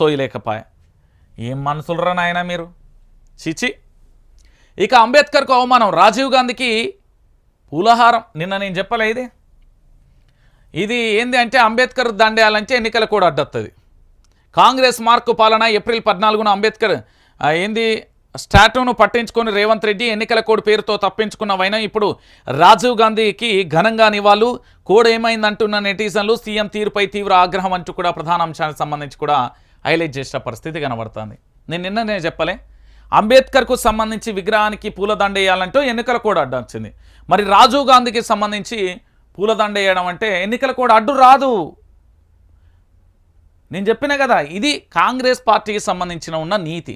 సోయలేకపాయ. ఏం మనసులరా నాయన మీరు? చిచి. ఇక అంబేద్కర్కు అవమానం. రాజీవ్ గాంధీకి పూలహారం. నిన్న నేను చెప్పలే ఇది. ఇది ఏంది అంటే అంబేద్కర్ దండేయాలంటే ఎన్నికల కూడా అడ్డొస్తుంది కాంగ్రెస్ మార్కు పాలన ఏప్రిల్ పద్నాలుగున అంబేద్కర్ ఏంది స్టాట్యూను పట్టించుకొని రేవంత్ రెడ్డి ఎన్నికల కోడ్ పేరుతో తప్పించుకున్నవైన ఇప్పుడు రాజీవ్ గాంధీకి ఘనంగా నివాళులు. కోడ్ ఏమైందంటున్న నెటిజన్లు సీఎం తీరుపై తీవ్ర ఆగ్రహం అంటూ కూడా ప్రధాన అంశానికి సంబంధించి కూడా హైలైట్ చేసిన పరిస్థితి కనబడుతుంది. నేను నిన్న నేను చెప్పలే అంబేద్కర్కు సంబంధించి విగ్రహానికి పూలదండ వేయాలంటూ ఎన్నికల కోడ్ అడ్డు వచ్చింది. మరి రాజీవ్ గాంధీకి సంబంధించి పూలదండ వేయడం అంటే ఎన్నికల కోడ్ అడ్డు రాదు. నేను చెప్పిన కదా ఇది కాంగ్రెస్ పార్టీకి సంబంధించిన ఉన్న నీతి.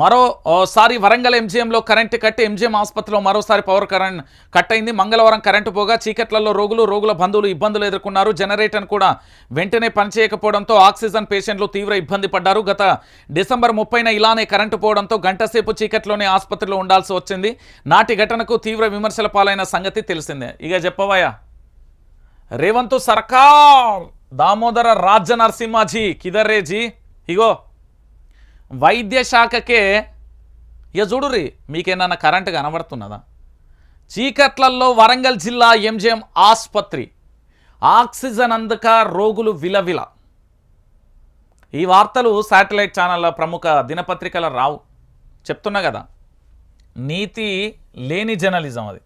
మరోసారి వరంగల్ ఎంజీఎంలో కరెంటు కట్టి ఎంజీఎం ఆసుపత్రిలో మరోసారి పవర్ కరెంట్ కట్ అయింది మంగళవారం కరెంటు పోగా చీకట్లలో రోగులు రోగుల బంధువులు ఇబ్బందులు ఎదుర్కొన్నారు. జనరేటర్ కూడా వెంటనే పనిచేయకపోవడంతో ఆక్సిజన్ పేషెంట్లు తీవ్ర ఇబ్బంది పడ్డారు. గత డిసెంబర్ ముప్పైన ఇలానే కరెంటు పోవడంతో గంటసేపు చీకట్లోనే ఆసుపత్రిలో ఉండాల్సి వచ్చింది. నాటి ఘటనకు తీవ్ర విమర్శల పాలైన సంగతి తెలిసిందే. ఇక చెప్పవయ్యా. రేవంత్ సర్కార్ దామోదర రాజ నరసింహాజీ కిదర్రేజీ ఇగో. వైద్య శాఖకే ఇక చూడుర్రి మీకేనన్నా కరెంటు కనబడుతున్నదా? చీకట్లల్లో వరంగల్ జిల్లా ఎంజిఎం ఆసుపత్రి ఆక్సిజన్ అందక రోగులు విలవిల. ఈ వార్తలు శాటిలైట్ ఛానళ్ళ ప్రముఖ దినపత్రికల రావు. చెప్తున్నా కదా నీతి లేని జర్నలిజం అది.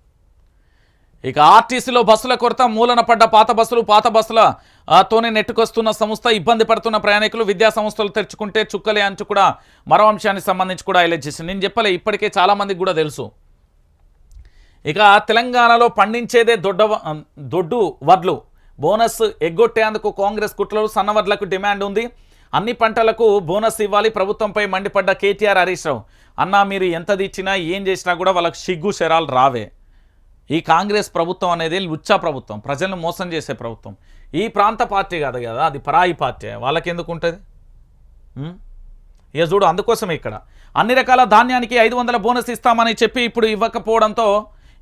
ఇక ఆర్టీసీలో బస్సుల కొరత మూలన పడ్డ పాత బస్సులు పాత బస్సుల తోనే నెట్టుకొస్తున్న సంస్థ ఇబ్బంది పడుతున్న ప్రయాణికులు విద్యా సంస్థలు తెరుచుకుంటే చుక్కలే అంచు కూడా మరో అంశానికి సంబంధించి కూడా హైలైట్ చేసింది. నేను చెప్పలే ఇప్పటికే చాలామందికి కూడా తెలుసు. ఇక తెలంగాణలో పండించేదే దొడ్డ దొడ్డు వడ్లు. బోనస్ ఎగ్గొట్టేందుకు కాంగ్రెస్ కుట్రలు సన్నవడ్లకు డిమాండ్ ఉంది. అన్ని పంటలకు బోనస్ ఇవ్వాలి ప్రభుత్వంపై మండిపడ్డ కేటీఆర్ హరీష్ రావు. అన్నా మీరు ఎంతది ఇచ్చినా ఏం చేసినా కూడా వాళ్ళకు సిగ్గు శరాలు రావే. ఈ కాంగ్రెస్ ప్రభుత్వం అనేది లుచ్చా ప్రభుత్వం ప్రజలను మోసం చేసే ప్రభుత్వం. ఈ ప్రాంత పార్టీ కాదు కదా అది పరాయి పార్టీ. వాళ్ళకి ఎందుకు ఉంటుంది? ఇక చూడు అందుకోసమే ఇక్కడ. అన్ని రకాల ధాన్యానికి ఐదు వందల బోనస్ ఇస్తామని చెప్పి ఇప్పుడు ఇవ్వకపోవడంతో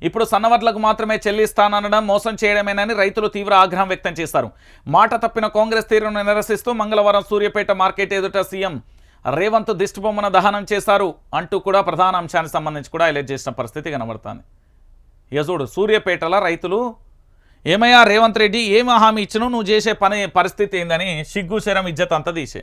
ఇప్పుడు సన్నవర్లకు మాత్రమే చెల్లిస్తాననడం మోసం చేయడమేనని రైతులు తీవ్ర ఆగ్రహం వ్యక్తం చేశారు. మాట తప్పిన కాంగ్రెస్ తీరును నిరసిస్తూ మంగళవారం సూర్యాపేట మార్కెట్ ఎదుట సీఎం రేవంత్ దిష్టిబొమ్మన దహనం చేశారు. అంటూ కూడా ప్రధాన అంశానికి సంబంధించి కూడా హైలైట్ చేసిన పరిస్థితి కనబడుతుంది. యజుడు సూర్యపేటల రైతులు ఏమయ్యా రేవంత్ రెడ్డి ఏమి హామీ ఇచ్చినా నువ్వు చేసే పని పరిస్థితి ఏందని సిగ్గు శరం ఇజ్జత్ అంతా తీసే.